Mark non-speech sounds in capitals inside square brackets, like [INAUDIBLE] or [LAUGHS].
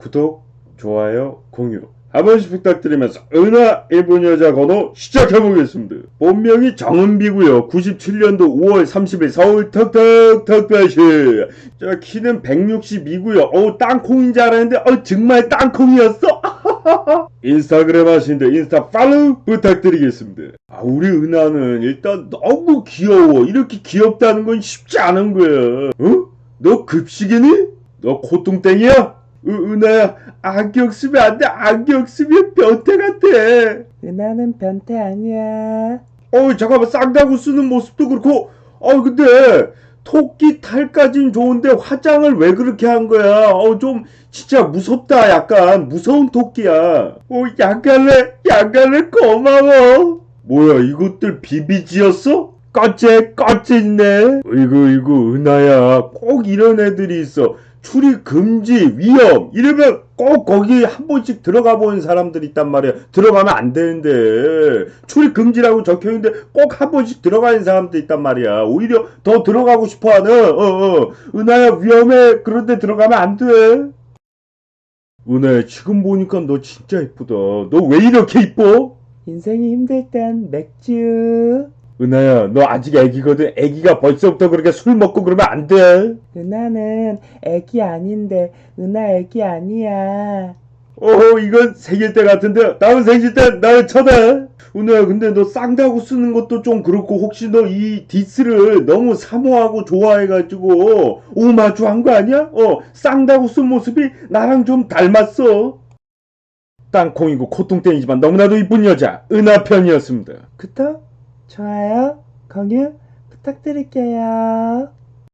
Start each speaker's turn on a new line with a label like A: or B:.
A: 구독, 좋아요, 공유 한 번씩 부탁드리면서 은하 일본 여자 번호 시작해보겠습니다. 본명이 정은비고요. 97년도 5월 30일 서울 턱턱 특별시. 자 키는 162고요. 어우 땅콩인 줄 알았는데 어 정말 땅콩이었어? [LAUGHS] 인스타그램 하시는데 인스타 팔로우 부탁드리겠습니다. 아, 우리 은하는 일단 너무 귀여워. 이렇게 귀엽다는 건 쉽지 않은 거야. 어? 너 급식이니? 너 코뚱땡이야? 은- 은하야, 안경 쓰면 안 돼. 안경 쓰면 변태 같아.
B: 은하는 변태 아니야.
A: 어, 잠깐만, 쌍다구 쓰는 모습도 그렇고, 어, 근데, 토끼 탈까진 좋은데 화장을 왜 그렇게 한 거야? 어, 좀, 진짜 무섭다. 약간, 무서운 토끼야. 어, 양갈래, 양갈래 고마워. 뭐야, 이것들 비비지였어? 꺼째, 꺼째 있네. 이구, 이구, 은하야. 꼭 이런 애들이 있어. 출입 금지, 위험, 이러면 꼭 거기 한 번씩 들어가 보는 사람들이 있단 말이야. 들어가면 안 되는데. 출입 금지라고 적혀 있는데 꼭 한 번씩 들어가는 사람도 있단 말이야. 오히려 더 들어가고 싶어 하는, 어, 어. 은하야, 위험해. 그런데 들어가면 안 돼. 은하야, 지금 보니까 너 진짜 이쁘다. 너 왜 이렇게 이뻐?
B: 인생이 힘들 땐 맥주.
A: 은하야, 너 아직 애기거든. 애기가 벌써부터 그렇게 술 먹고 그러면 안 돼.
B: 은하는 애기 아닌데 은하 애기 아니야.
A: 어, 이건 생일 때 같은데, 다음 생일 때 나를 쳐다. 은하야, 근데 너 쌍다구 쓰는 것도 좀 그렇고, 혹시 너 이 디스를 너무 사모하고 좋아해가지고, 오마주 한 거 아니야? 어, 쌍다구 쓴 모습이 나랑 좀 닮았어. 땅콩이고 코뚱땡이지만 너무나도 이쁜 여자, 은하 편이었습니다.
B: 구독, 좋아요, 공유 부탁드릴게요.